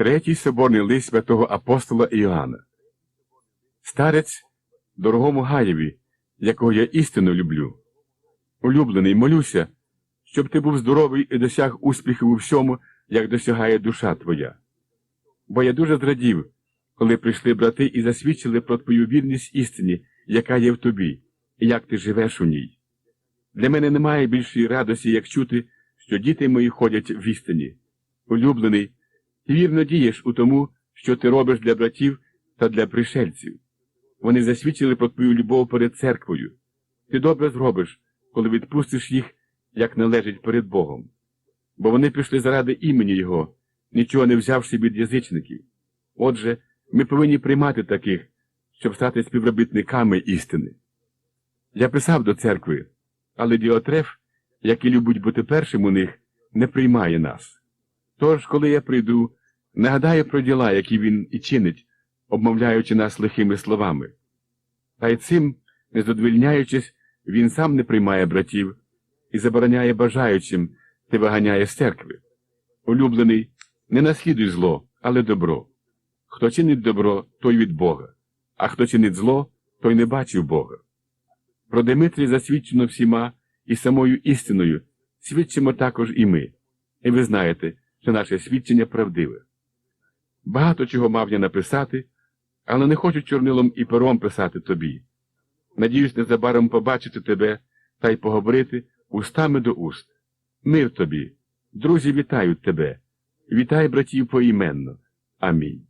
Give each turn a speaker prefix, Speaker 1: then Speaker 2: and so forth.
Speaker 1: Третій соборний лист святого апостола Іоанна. Старець дорогому Гаєві, якого я істинно люблю. Улюблений, молюся, щоб ти був здоровий і досяг успіхів у всьому, як досягає душа твоя. Бо я дуже зрадів, коли прийшли брати і засвідчили про твою вірність істині, яка є в тобі, і як ти живеш у ній. Для мене немає більшої радості, як чути, що діти мої ходять в істині. Улюблений, ти вірно дієш у тому, що ти робиш для братів та для пришельців. Вони засвідчили про твою любов перед церквою. Ти добре зробиш, коли відпустиш їх, як належить перед Богом. Бо вони пішли заради імені Його, нічого не взявши від язичників. Отже, ми повинні приймати таких, щоб стати співробітниками істини. Я писав до церкви, але Діотреф, який любить бути першим у них, не приймає нас. Тож, коли я прийду, нагадаю про діла, які він і чинить, обмовляючи нас лихими словами. Та й цим, не задовільняючись, він сам не приймає братів і забороняє бажаючим, ти виганяє з церкви. Улюблений, не наслідуй зло, але добро. Хто чинить добро, той від Бога, а хто чинить зло, той не бачив Бога. Про Димитрі засвідчено всіма і самою істиною свідчимо також і ми. І ви знаєте, що наше свідчення правдиве. Багато чого мав я написати, але не хочу чорнилом і пером писати тобі. Надіюсь незабаром побачити тебе та й поговорити устами до уст. Мир тобі, друзі вітають тебе. Вітай братів поіменно. Амінь.